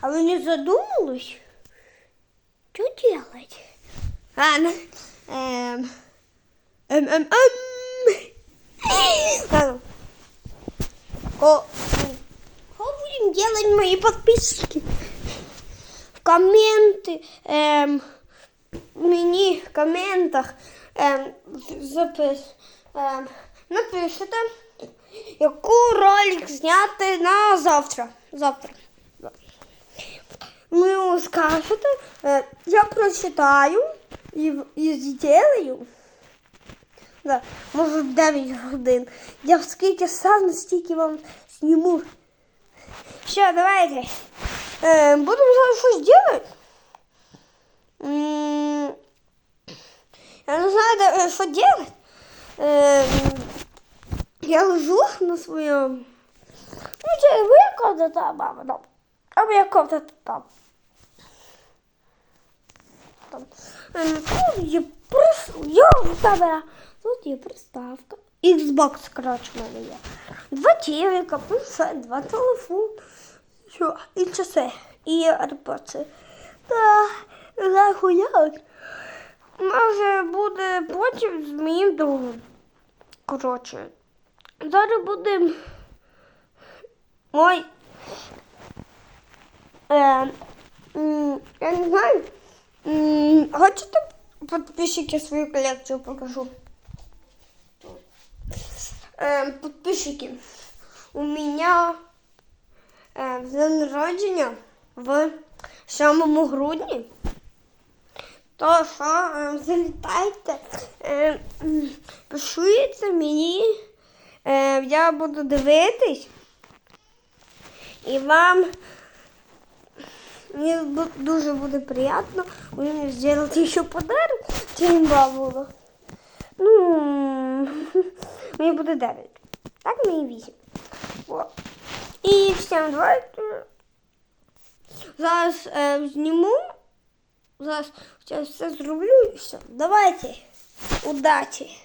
А вы не задумались? Что делать? А, ну, эм, эм, эм, эм. Ладно. Ко- Что будем делать, мои подписчики? В комменты, эм, мені в коментах ем, запис, ем, напишете, яку ролик зняти на завтра. Завтра. Скажете, е, я прочитаю і, і зроблю. Да, може 9 годин. Я скільки сам, стільки вам зніму. Все, давайте. Е, будемо зараз щось робити. Я не знаю, э, что делать. Эм, Я лежу на своем. Ну, моя комната, мама, там. А моя комната там. Там. Ем, Тут є прис... камера. Тут є приставка. Xbox, коротше, в мене є. Два телека, планшет, два телефон. Що? І часи. І AirPods. Та, захуяк. Може буде потім з моїм другом. Коротше. Зараз будемо. Мой. Е, я не знаю. Хочете подписчики свою колекцію покажу? Е, подписчики. У меня е, день народження в 7 грудні. То що е, залітайте, е, мені, я буду дивитись. І вам мені бу- дуже буде приємно мені зробити ще подарок, чим вам було. Ну, мені буде 9. Так мені 8. О. І всім давайте. Зараз е, зніму. Зараз я все зроблю і все. Давайте. Удачі!